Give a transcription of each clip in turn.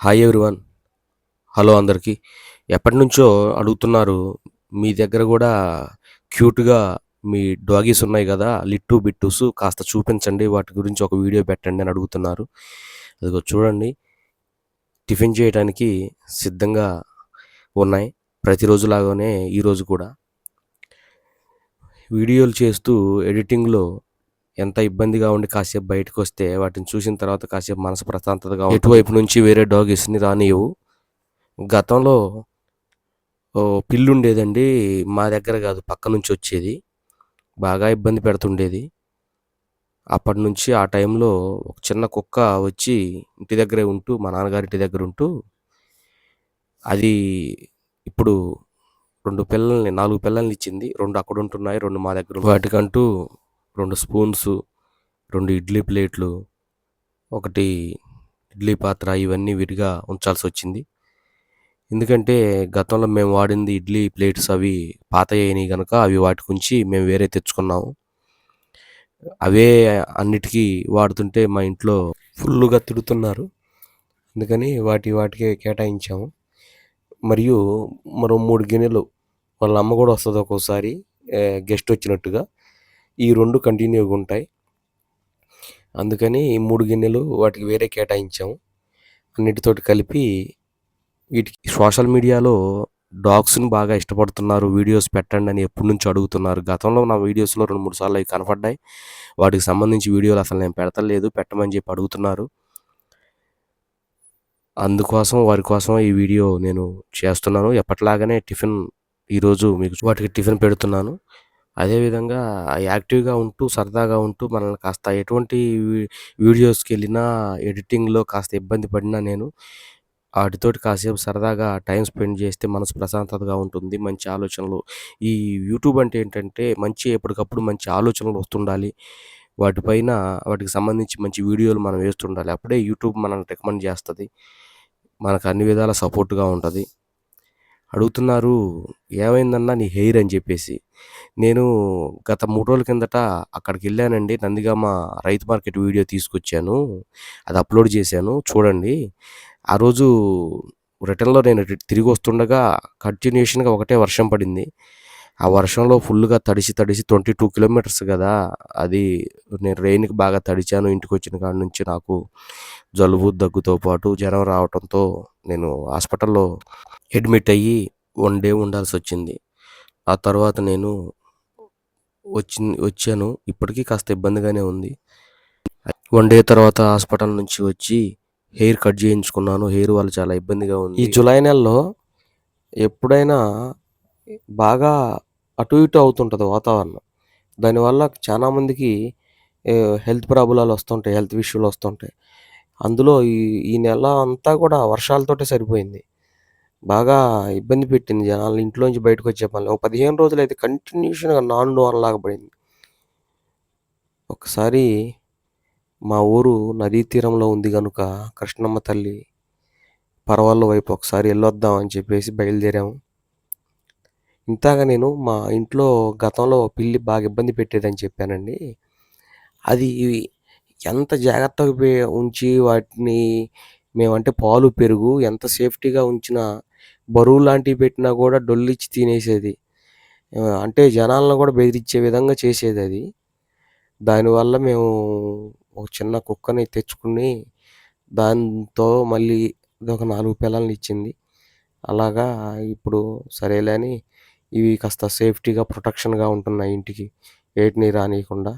Hi everyone. Hello అందరికీ. ఎప్పటి నుంచో అడుగుతున్నారు మీ దగ్గర కూడా క్యూట్గా మీ డాగీస్ ఉన్నాయి కదా లిట్టు బిట్టూస్ కాస్త చూపించండి వాటి గురించి ఒక వీడియో పెట్టండి అని అడుగుతున్నారు. అదిగో చూడండి. టిఫిన్ చేయడానికి సిద్ధంగా ఉన్నాయి ప్రతిరోజు లాగానే ఈరోజు కూడా. వీడియోలు చేస్తూ ఎడిటింగ్లో ఎంత ఇబ్బందిగా ఉండి కాసేపు బయటకు వస్తే వాటిని చూసిన తర్వాత కాసేపు మనసు ప్రశాంతతగా. ఎటువైపు నుంచి వేరే డాగీస్ని రానియవు గతంలో పిల్లి ఉండేదండి మా దగ్గర కాదు పక్క నుంచి వచ్చేది బాగా ఇబ్బంది పెడుతుండేది అప్పటి నుంచి ఆ టైంలో ఒక చిన్న కుక్క వచ్చి ఇంటి దగ్గరే ఉంటూ మా నాన్నగారి ఇంటి దగ్గర ఉంటూ అది ఇప్పుడు రెండు పిల్లల్ని నాలుగు పిల్లల్ని ఇచ్చింది రెండు అక్కడ ఉంటున్నాయి రెండు మా దగ్గర. వాటికంటూ రెండు స్పూన్స్ రెండు ఇడ్లీ ప్లేట్లు ఒకటి ఇడ్లీ పాత్ర ఇవన్నీ విడిగా ఉంచాల్సి వచ్చింది ఎందుకంటే గతంలో మేము వాడింది ఇడ్లీ ప్లేట్స్ అవి పాత అయినాయి కనుక అవి వాటి గురించి మేము వేరే తెచ్చుకున్నాము. అవే అన్నిటికీ వాడుతుంటే మా ఇంట్లో ఫుల్గా తిడుతున్నారు. అందుకని వాటి వాటికే కేటాయించాము. మరియు మరో మూడు గిన్నెలు వాళ్ళ అమ్మ కూడా వస్తుంది ఒక్కోసారి గెస్ట్ వచ్చినట్టుగా. ఈ రెండు కంటిన్యూగా ఉంటాయి. అందుకని ఈ మూడు గిన్నెలు వాటికి వేరే కేటాయించాము. అన్నిటితోటి కలిపి వీటికి సోషల్ మీడియాలో డాగ్స్ని బాగా ఇష్టపడుతున్నారు వీడియోస్ పెట్టండి అని ఎప్పటి నుంచి అడుగుతున్నారు. గతంలో నా వీడియోస్లో రెండు మూడు సార్లు అవి కనపడ్డాయి. వాటికి సంబంధించి వీడియోలు అసలు నేను పెడతలేదు పెట్టమని చెప్పి అడుగుతున్నారు. అందుకోసం వారి కోసం ఈ వీడియో నేను చేస్తున్నాను. ఎప్పటిలాగానే టిఫిన్ ఈరోజు మీకు వాటికి టిఫిన్ పెడుతున్నాను. అదేవిధంగా యాక్టివ్గా ఉంటూ సరదాగా ఉంటూ మనల్ని కాస్త ఎటువంటి వీడియోస్కి వెళ్ళినా ఎడిటింగ్లో కాస్త ఇబ్బంది పడినా నేను వాటితోటి కాసేపు సరదాగా టైం స్పెండ్ చేస్తే మనసు ప్రశాంతతగా ఉంటుంది. మంచి ఆలోచనలు. ఈ యూట్యూబ్ అంటే ఏంటంటే మంచి ఎప్పటికప్పుడు మంచి ఆలోచనలు వస్తుండాలి. వాటిపైన వాటికి సంబంధించి మంచి వీడియోలు మనం వేస్తుండాలి. అప్పుడే యూట్యూబ్ మనల్ని రికమెండ్ చేస్తుంది. మనకు అన్ని విధాల సపోర్ట్గా ఉంటుంది. అడుగుతున్నారు ఏమైందన్నా నీ హెయిర్ అని చెప్పేసి. నేను గత మూడు రోజుల కిందట అక్కడికి వెళ్ళానండి. నందిగామ రైతు మార్కెట్ వీడియో తీసుకొచ్చాను. అది అప్లోడ్ చేశాను. చూడండి. ఆ రోజు రిటర్న్లో నేను తిరిగి వస్తుండగా కంటిన్యూషన్గా ఒకటే వర్షం పడింది. ఆ వర్షంలో ఫుల్గా తడిసి తడిసి ట్వంటీ టూ కిలోమీటర్స్ కదా. అది నేను రెయిన్కి బాగా తడిచాను. ఇంటికి వచ్చిన కాడ నుంచి నాకు జలుబు దగ్గుతో పాటు జ్వరం రావడంతో నేను హాస్పిటల్లో అడ్మిట్ అయ్యి వన్ డే ఉండాల్సి వచ్చింది. ఆ తర్వాత నేను వచ్చి వచ్చాను. ఇప్పటికీ కాస్త ఇబ్బందిగానే ఉంది. వన్ డే తర్వాత హాస్పిటల్ నుంచి వచ్చి హెయిర్ కట్ చేయించుకున్నాను. హెయిర్ వాళ్ళు చాలా ఇబ్బందిగా ఉంది. ఈ జూలై నెలలో ఎప్పుడైనా బాగా అటు ఇటు అవుతుంటుంది వాతావరణం. దానివల్ల చాలామందికి హెల్త్ ప్రాబ్లాలు వస్తుంటాయి హెల్త్ ఇష్యూలు వస్తుంటాయి. అందులో ఈ ఈ నెల అంతా కూడా వర్షాలతోటే సరిపోయింది. బాగా ఇబ్బంది పెట్టింది జనాలు ఇంట్లోంచి బయటకు వచ్చే పని ఒక పదిహేను రోజులు అయితే కంటిన్యూషన్గా నాన్ లాగా పడింది. ఒకసారి మా ఊరు నదీ తీరంలో ఉంది కనుక కృష్ణమ్మ తల్లి పర్వాల వైపు ఒకసారి వెళ్ళొద్దాం అని చెప్పేసి బయలుదేరాము. ఇంతాక నేను మా ఇంట్లో గతంలో పిల్లి బాగా ఇబ్బంది పెట్టేదని చెప్పానండి. అది ఎంత జాగ్రత్తగా పే- ఉంచి వాటిని మేమంటే పాలు పెరుగు ఎంత సేఫ్టీగా ఉంచినా బరువు లాంటివి పెట్టినా కూడా డొల్లిచ్చి తినేసేది. అంటే జనాలను కూడా బెదిరించే విధంగా చేసేది అది. దానివల్ల మేము ఒక చిన్న కుక్కని తెచ్చుకుని దాంతో మళ్ళీ ఒక నాలుగు పిల్లల్ని ఇచ్చింది. అలాగా ఇప్పుడు సరేలే అని ఇవి కాస్త సేఫ్టీగా ప్రొటెక్షన్గా ఉంటున్నాయి ఇంటికి. ఏటిని రానియకుండా.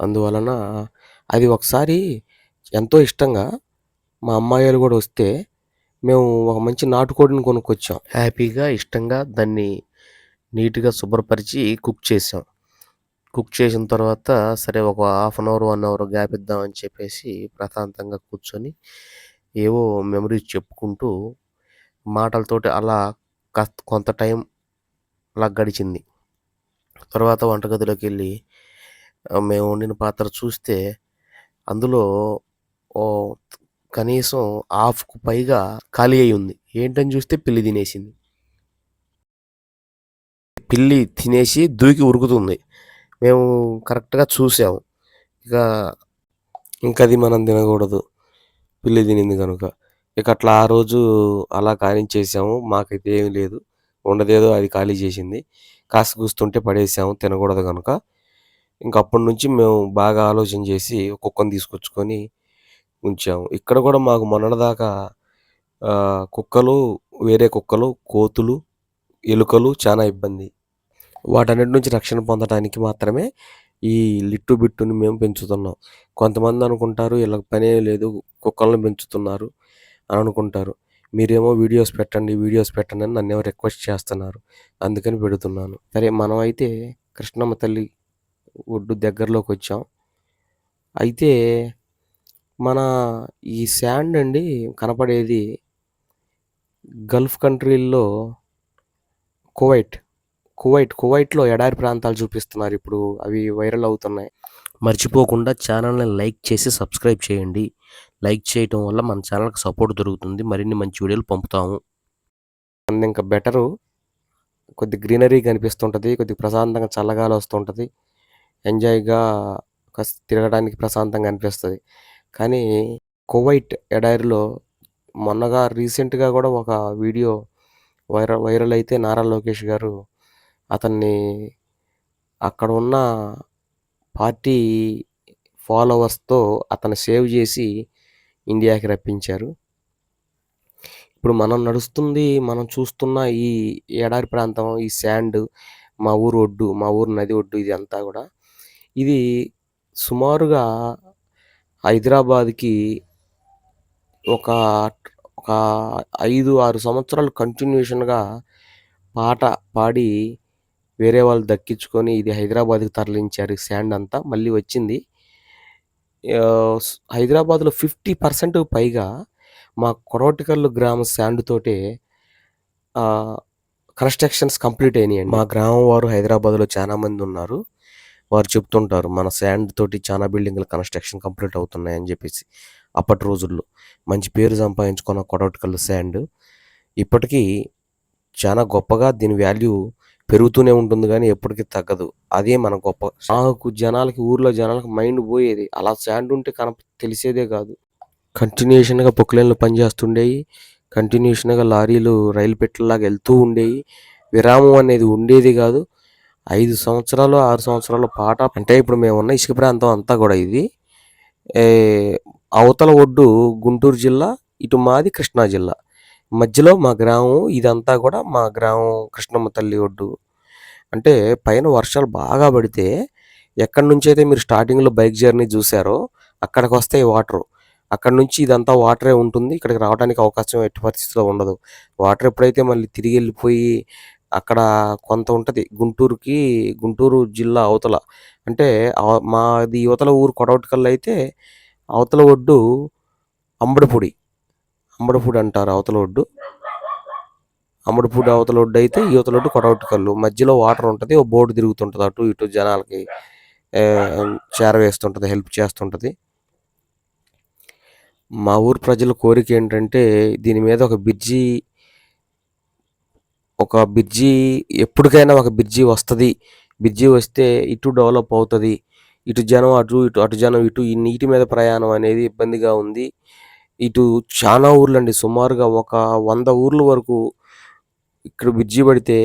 అందువలన అది ఒకసారి ఎంతో ఇష్టంగా మా అమ్మాయిలు కూడా వస్తే మేము ఒక మంచి నాటుకోడిని కొనుక్కొచ్చాం. హ్యాపీగా ఇష్టంగా దాన్ని నీట్గా శుభ్రపరిచి కుక్ చేసాం. కుక్ చేసిన తర్వాత సరే ఒక half an hour one hour gap ఇద్దామని చెప్పేసి ప్రశాంతంగా కూర్చొని ఏవో మెమరీస్ చెప్పుకుంటూ మాటలతోటి అలా కాస్త కొంత టైం అలా గడిచింది. తర్వాత వంటగదిలోకి వెళ్ళి మేము వండిన పాత్ర చూస్తే అందులో ఓ కనీసం హాఫ్కు పైగా ఖాళీ అయి ఉంది. ఏంటని చూస్తే పిల్లి తినేసింది. పిల్లి తినేసి దూకి ఉరుకుతుంది. మేము కరెక్ట్గా చూసాము ఇక ఇంకది అది మనం తినకూడదు. పిల్లి తినింది కనుక. ఇక అట్లా ఆ రోజు అలా కానిచ్చేసాము. మాకైతే ఏం లేదు. ఉండదేదో అది ఖాళీ చేసింది. కాస్త కూస్తుంటే పడేసాము తినకూడదు కనుక ఇంక అప్పటి నుంచి మేము బాగా ఆలోచన చేసి కుక్కను తీసుకొచ్చుకొని ఉంచాము. ఇక్కడ కూడా మాకు మొన్నటిదాకా కుక్కలు, వేరే కుక్కలు, కోతులు, ఎలుకలు చాలా ఇబ్బంది. వాటన్నిటి నుంచి రక్షణ పొందటానికి మాత్రమే ఈ లిట్టు బిట్టుని మేము పెంచుతున్నాం. కొంతమంది అనుకుంటారు ఇలా పనే లేదు కుక్కలను పెంచుతున్నారు అని అనుకుంటారు. మీరేమో వీడియోస్ పెట్టండి, వీడియోస్ పెట్టండి అని నన్నేమో రిక్వెస్ట్ చేస్తున్నారు. అందుకని పెడుతున్నాను. సరే మనం అయితే కృష్ణమ్మ తల్లి ఒడ్డు దగ్గరలోకి వచ్చాం అయితే మన ఈ శాండ్ అండి కనపడేది గల్ఫ్ కంట్రీల్లో కువైట్. కువైట్ కువైట్‌లో ఎడారి ప్రాంతాలు చూపిస్తున్నారు ఇప్పుడు. అవి వైరల్ అవుతున్నాయి. మర్చిపోకుండా ఛానల్‌ని లైక్ చేసి సబ్స్క్రైబ్ చేయండి. లైక్ చేయటం వల్ల మన ఛానల్‌కి సపోర్ట్ దొరుకుతుంది. మరిన్ని మంచి వీడియోలు పంపుతాము. అండ్ ఇంకా బెటరు కొద్ది గ్రీనరీ కనిపిస్తుంటుంది కొద్దిగా ప్రశాంతంగా చల్లగాలి వస్తుంటుంది ఎంజాయ్‌గా తిరగడానికి ప్రశాంతంగా అనిపిస్తుంది కానీ కువైట్ ఎడారిలో మొన్నగా రీసెంట్‌గా కూడా ఒక వీడియో వైరల్ వైరల్ అయితే నారా లోకేష్ గారు అతన్ని అక్కడ ఉన్న పార్టీ ఫాలోవర్స్‌తో అతను సేవ్ చేసి ఇండియాకి రప్పించారు. ఇప్పుడు మనం నడుస్తుంది, మనం చూస్తున్న ఈ ఎడారి ప్రాంతం, ఈ శాండ్ మా ఊరు ఒడ్డు, మా ఊరు నది ఒడ్డు ఇది అంతా కూడా ఇది సుమారుగా హైదరాబాద్‌కి ఒక ఒక 5, 6 సంవత్సరాలు కంటిన్యూషన్‌గా పాట పాడి వేరే వాళ్ళు దక్కించుకొని ఇది హైదరాబాద్‌కి తరలించారు శాండ్ అంతా. మళ్ళీ వచ్చింది. హైదరాబాద్‌లో 50% పైగా మా కొడవటికల్లు గ్రామ శాండ్ తోటే కన్‌స్ట్రక్షన్స్ కంప్లీట్ అయినాయండి. మా గ్రామం వారు హైదరాబాద్‌లో చాలా మంది ఉన్నారు. వారు చెప్తుంటారు. మన శాండ్ తోటి చాలా బిల్డింగ్లు కన్‌స్ట్రక్షన్ కంప్లీట్ అవుతున్నాయని చెప్పేసి అప్పటి రోజుల్లో. మంచి పేరు సంపాదించుకున్న కొడవటికల్లు శాండ్. ఇప్పటికీ చాలా గొప్పగా దీని వాల్యూ పెరుగుతూనే ఉంటుంది కానీ ఎప్పటికీ తగ్గదు. అదే మన గొప్ప. నాకు జనాలకి ఊర్లో జనాలకి మైండ్ పోయేది. అలా శాండ్ ఉంటే కనప తెలిసేదే కాదు. కంటిన్యూషన్‌గా పొక్లైన్‌లు పనిచేస్తుండేవి కంటిన్యూషన్‌గా లారీలు రైలు పెట్టెల్లాగా వెళ్తూ ఉండేవి విరామం అనేది ఉండేది కాదు ఐదు సంవత్సరాలు, ఆరు సంవత్సరాల పాట అంటే ఇప్పుడు మేమున్న ఇసుక ప్రాంతం అంతా కూడా ఇది. అవతల ఒడ్డు గుంటూరు జిల్లా, ఇటు మాది కృష్ణా జిల్లా. మధ్యలో మా గ్రామం ఇదంతా కూడా మా గ్రామం కృష్ణమ్మ తల్లి ఒడ్డు. అంటే పైన వర్షాలు బాగా పడితే ఎక్కడి నుంచి అయితే మీరు స్టార్టింగ్‌లో బైక్ జర్నీ చూసారో వస్తే వాటరు. అక్కడి నుంచి ఇదంతా వాటరే ఉంటుంది. ఇక్కడికి రావడానికి అవకాశం ఎట్టి పరిస్థితిలో ఉండదు. వాటర్ ఎప్పుడైతే మళ్ళీ తిరిగి వెళ్ళిపోయి అక్కడ కొంత ఉంటుంది గుంటూరుకి గుంటూరు జిల్లా అవతల. అంటే మాది యువతల ఊరు కొడవటికల్లు అయితే అవతల ఒడ్డు అంబడిపూడి. అంబడిపూడి అంటారు అవతల ఒడ్డు. అంబడిపూడి అవతల ఒడ్డు అయితే ఇవతల ఒడ్డు కొడవటికల్లు. మధ్యలో వాటర్ ఉంటుంది ఓ బోట్ తిరుగుతుంటుంది అటు ఇటు జనాలకి చేరవేస్తుంటుంది హెల్ప్ చేస్తుంటుంది మా ఊరు ప్రజల కోరిక ఏంటంటే దీని మీద ఒక బ్రిడ్జి ఒక బ్రిడ్జి ఎప్పటికైనా ఒక బ్రిడ్జి వస్తుంది బ్రిడ్జి వస్తే ఇటు డెవలప్ అవుతుంది ఇటు జనం అటు, ఇటు అటు జనం ఇటు. ఈ నీటి మీద ప్రయాణం అనేది ఇబ్బందిగా ఉంది. ఇటు చాలా ఊర్లండి సుమారుగా ఒక వంద ఊర్ల వరకు ఇక్కడ బ్రిడ్జి పడితే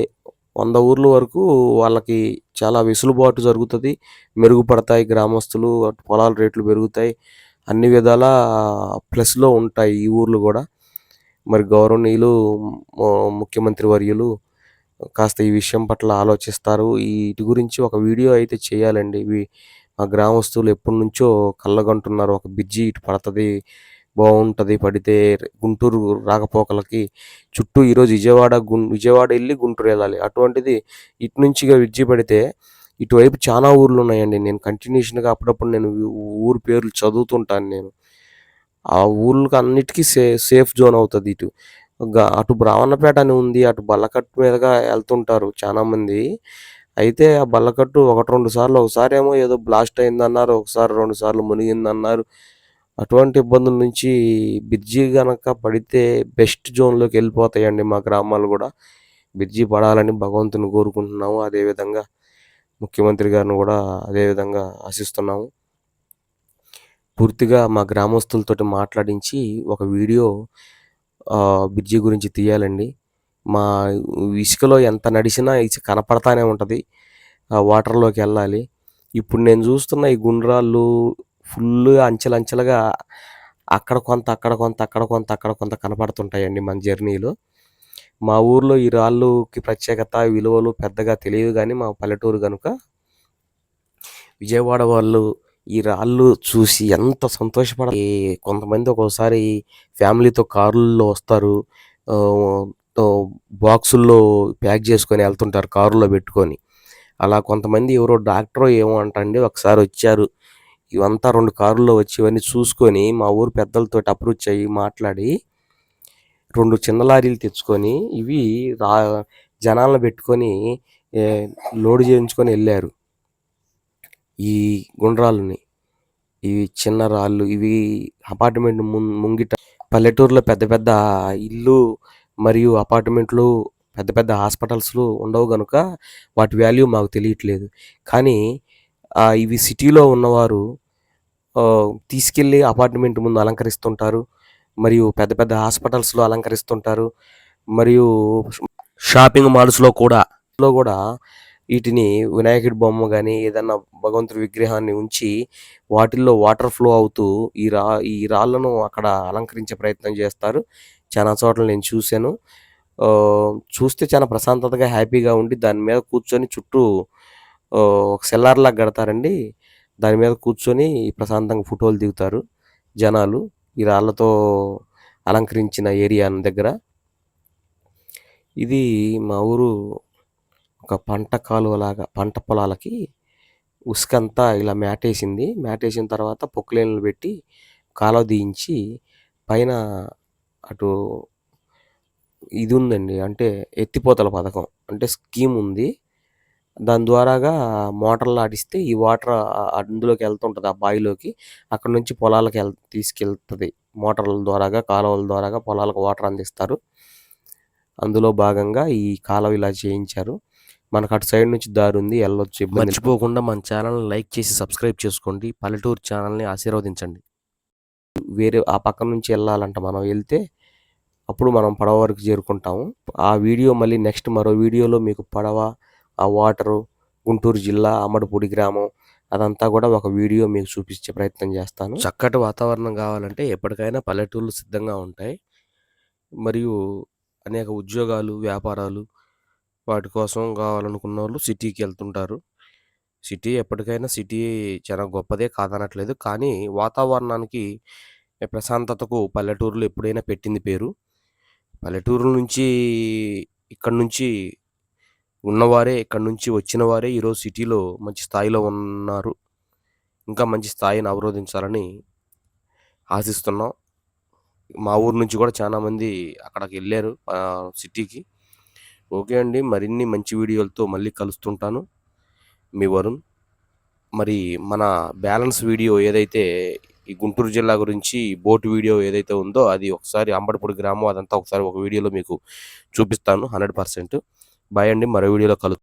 వంద ఊర్ల వరకు వాళ్ళకి చాలా వెసులుబాటు జరుగుతుంది మెరుగుపడతాయి గ్రామస్తులు. అటు పొలాల రేట్లు పెరుగుతాయి. అన్ని విధాలా ప్లస్‌లో ఉంటాయి ఈ ఊర్లు కూడా మరి గౌరవనీయులు ముఖ్యమంత్రి వర్యులు కాస్త ఈ విషయం పట్ల ఆలోచిస్తారు. వీటి గురించి ఒక వీడియో అయితే చేయాలండి. ఇవి మా గ్రామస్తులు ఎప్పటినుంచో కళ్ళగంటున్నారు ఒక బ్రిడ్జి ఇటు పడుతుంది బాగుంటుంది పడితే గుంటూరు రాకపోకలకి చుట్టూ ఈరోజు విజయవాడ గుం విజయవాడ వెళ్ళి గుంటూరు వెళ్ళాలి అటువంటిది ఇటు నుంచి ఇగ బ్రిడ్జి పడితే ఇటువైపు చాలా ఊర్లు ఉన్నాయండి నేను కంటిన్యూషన్‌గా అప్పుడప్పుడు నేను ఊరు పేర్లు చదువుతుంటాను నేను. ఆ ఊర్లకు అన్నిటికీ సే సేఫ్ జోన్ అవుతుంది ఇటు. గ అటు బ్రాహ్మణపేట అని ఉంది. అటు బల్లకట్టు మీదుగా వెళ్తుంటారు చాలామంది అయితే ఆ బల్లకట్టు 1, 2 సార్లు ఒకసారి ఏమో ఏదో బ్లాస్ట్ అయిందన్నారు. ఒకసారి రెండు సార్లు మునిగిందన్నారు. అటువంటి ఇబ్బందుల నుంచి బిర్జీ కనుక పడితే బెస్ట్ జోన్‌లోకి వెళ్ళిపోతాయండి మా గ్రామాలు కూడా బ్రిడ్జి పడాలని భగవంతుని కోరుకుంటున్నాము. అదేవిధంగా ముఖ్యమంత్రి గారిని కూడా అదే విధంగా ఆశిస్తున్నాము. పూర్తిగా మా గ్రామస్తులతోటి మాట్లాడించి ఒక వీడియో ఆహ్, బ్రిడ్జి గురించి తీయాలండి. మా ఇసుకలో ఎంత నడిచినా ఇసుక కనపడతానే ఉంటుంది ఆ వాటర్‌లోకెళ్ళాలి. ఇప్పుడు నేను చూస్తున్న ఈ గుండ్రాళ్ళు ఫుల్లుగా అంచెలంచెలుగా అక్కడ కొంత, అక్కడ కొంత, అక్కడ కొంత, అక్కడ కొంత కనపడుతుంటాయండి మన జర్నీలో. మా ఊర్లో ఈ రాళ్ళుకి ప్రత్యేకత, విలువలు పెద్దగా తెలియదు కానీ మా పల్లెటూరు కనుక విజయవాడ వాళ్ళు ఈ రాళ్ళు చూసి ఎంత సంతోషపడ కొంతమంది ఒక్కోసారి ఫ్యామిలీతో కారుల్లో వస్తారు. బాక్సుల్లో ప్యాక్ చేసుకొని వెళ్తుంటారు కారులో పెట్టుకొని. అలా కొంతమంది ఎవరో డాక్టర్ ఏమో అంటండి ఒకసారి వచ్చారు. ఇవంతా రెండు కారుల్లో వచ్చి ఇవన్నీ చూసుకొని మా ఊరు పెద్దలతోటి అప్రోచ్ అయ్యి మాట్లాడి రెండు చిన్న లారీలు తెచ్చుకొని ఇవి రా జనాలను పెట్టుకొని లోడ్ చేయించుకొని వెళ్ళారు ఈ గుండ్రాలని ఇవి చిన్న రాళ్ళు. ఇవి అపార్ట్‌మెంట్ ము ముంగిట పల్లెటూరులో పెద్ద పెద్ద ఇల్లు మరియు అపార్ట్‌మెంట్లు, పెద్ద పెద్ద హాస్పిటల్స్‌లు ఉండవు కనుక వాటి వాల్యూ మాకు తెలియట్లేదు. కానీ ఇవి సిటీలో ఉన్నవారు తీసుకెళ్ళి అపార్ట్‌మెంట్ ముందు అలంకరిస్తుంటారు. మరియు పెద్ద పెద్ద హాస్పిటల్స్‌లో అలంకరిస్తుంటారు. మరియు షాపింగ్ మాల్స్‌లో కూడా లో కూడా వీటిని వినాయకుడి బొమ్మ కానీ ఏదన్నా భగవంతుడి విగ్రహాన్ని ఉంచి వాటిల్లో వాటర్ ఫ్లో అవుతూ ఈ రా ఈ రాళ్ళను అక్కడ అలంకరించే ప్రయత్నం చేస్తారు. చాలా చోట్ల నేను చూశాను చూస్తే చాలా ప్రశాంతతగా, హ్యాపీగా ఉండి దాని మీద కూర్చొని చుట్టూ ఒక సెల్లార్‌లాగా కడతారండి. దాని మీద కూర్చొని ప్రశాంతంగా ఫోటోలు దిగుతారు జనాలు. ఈ రాళ్ళతో అలంకరించిన ఏరియా దగ్గర. ఇది మా ఊరు ఒక పంట కాలువలాగా పంట పొలాలకి ఉసుకంతా ఇలా మ్యాటేసింది. మ్యాటేసిన తర్వాత పొక్లైన్‌లు పెట్టి కాలువ తీయించి పైన అటు ఇది ఉందండి. అంటే ఎత్తిపోతల పథకం. అంటే స్కీమ్ ఉంది. దాని ద్వారాగా మోటార్లు ఆడిస్తే ఈ వాటర్ అందులోకి ఎళ్తుంటది ఆ బావిలోకి. అక్కడి నుంచి పొలాలకి ఎల్ తీసుకెళ్తది. మోటార్ల ద్వారాగా, కాలువల ద్వారాగా పొలాలకు వాటర్ అందిస్తారు. అందులో భాగంగా ఈ కాలువ ఇలా చేయించారు. మనకు అటు సైడ్ నుంచి దారుంది. ఎళ్ళొచ్చు ఇబ్బంది మర్చిపోకుండా మన ఛానల్‌ని లైక్ చేసి సబ్స్క్రైబ్ చేసుకోండి. పల్లెటూరు ఛానల్‌ని ఆశీర్వదించండి. వేరే ఆ పక్క నుంచి ఎళ్ళాలంట మనం ఎళ్తే అప్పుడు మనం పడవ వరకు చేరుకుంటాము. ఆ వీడియో మళ్ళీ నెక్స్ట్ మరో వీడియోలో మీకు పడవ, ఆ వాటరు, గుంటూరు జిల్లా అమ్మడిపూడి గ్రామం అదంతా కూడా ఒక వీడియో మీకు చూపించే ప్రయత్నం చేస్తాను. చక్కటి వాతావరణం కావాలంటే ఎప్పటికైనా పల్లెటూళ్ళు సిద్ధంగా ఉంటాయి. మరియు అనేక ఉద్యోగాలు, వ్యాపారాలు వాటి కోసం కావాలనుకున్న వాళ్ళు సిటీకి వెళ్తుంటారు సిటీ ఎప్పటికైనా సిటీ చాలా గొప్పదే కాదనట్లేదు. కానీ వాతావరణానికి, ప్రశాంతతకు పల్లెటూరులు ఎప్పుడైనా పెట్టింది పేరు. పల్లెటూరు నుంచి ఇక్కడి నుంచి ఉన్నవారే, ఇక్కడ నుంచి వచ్చిన వారే ఈరోజు సిటీలో మంచి స్థాయిలో ఉన్నారు. ఇంకా మంచి స్థాయిని అవరోధించాలని ఆశిస్తున్నాం. మా ఊరు నుంచి కూడా చాలామంది అక్కడికి వెళ్ళారు సిటీకి. ఓకే అండి. మరిన్ని మంచి వీడియోలతో మళ్ళీ కలుస్తుంటాను. మీ వరుణ్. మరి మన బ్యాలెన్స్ వీడియో ఏదైతే ఈ గుంటూరు జిల్లా గురించి బోట్ వీడియో ఏదైతే ఉందో అది ఒకసారి అంబడిపూడి గ్రామం అదంతా ఒకసారి ఒక వీడియోలో మీకు చూపిస్తాను 100%. బాయ్ అండి. మరో వీడియోలో కలు